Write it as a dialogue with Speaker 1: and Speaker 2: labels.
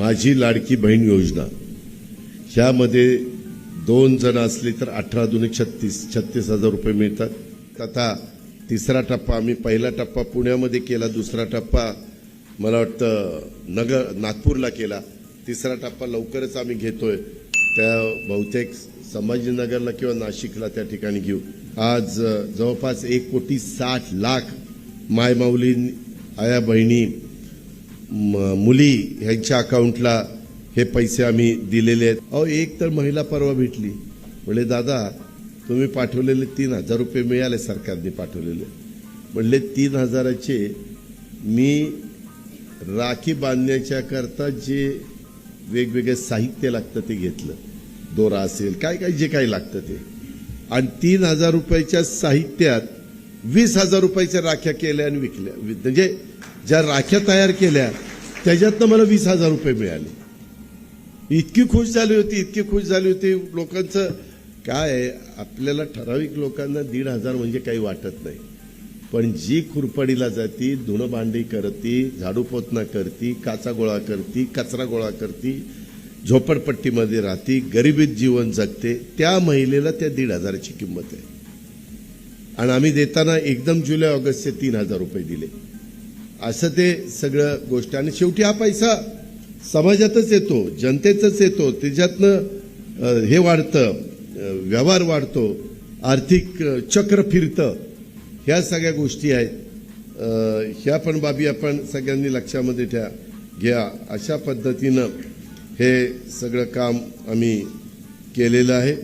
Speaker 1: माझी लाडकी बहीण योजना. ह्यामध्ये दोन जण असले तर अठरा दुने छत्तीस छत्तीस हजार रुपये मिळतात. आता तिसरा टप्पा आम्ही पहिला टप्पा पुण्यामध्ये केला दुसरा टप्पा मला वाटतं नगर नागपूरला केला. तिसरा टप्पा लवकरच आम्ही घेतोय. त्या बहुतेक संभाजीनगरला किंवा नाशिकला त्या ठिकाणी घेऊ. आज जवळपास एक कोटी साठ लाख मायमाऊली आया बहिणी मुली ह्यांच्या अकाउंटला हे पैसे आम्ही दिलेले आहेत. अहो एक तर महिला परवा भेटली. म्हणले दादा तुम्ही पाठवलेले तीन हजार रुपये मिळाले सरकारने पाठवलेले. म्हणले तीन हजाराचे मी राखी बांधण्याच्या करता जे वेगवेगळे साहित्य लागतं ते घेतलं. दोरा असेल काय काय जे काही लागतं ते. आणि तीन हजार रुपयाच्या साहित्यात वीस हजार रुपयाच्या राख्या केल्या आणि विकल्या. वि- म्हणजे ज्या राख्या तयार केल्या त्याच्यातनं मला वीस हजार रुपये मिळाले. इतकी खुश झाली होती इतकी खुश झाली होती. लोकांचं काय आपल्याला ठराविक लोकांना दीड हजार म्हणजे काही वाटत नाही. पण जी खुरपडीला जाती धुणं भांडी करती झाडू पोतना करती काचा गोळा करती कचरा गोळा करती झोपडपट्टीमध्ये राहती गरिबीत जीवन जगते त्या महिलेला त्या दीड हजाराची किंमत आहे. आणि आम्ही देताना एकदम जुलै ऑगस्टचे तीन हजार रुपये दिले. असं ते सगळं गोष्ट. आणि शेवटी हा पैसा समाजातच येतो जनतेतच येतो. त्याच्यातनं हे वाढतं व्यवहार वाढतो आर्थिक चक्र फिरतं. ह्या सगळ्या गोष्टी आहेत. ह्या पण बाबी आपण सगळ्यांनी लक्षामध्ये ठ्या घ्या. अशा पद्धतीनं हे सगळं काम आम्ही केलेलं आहे.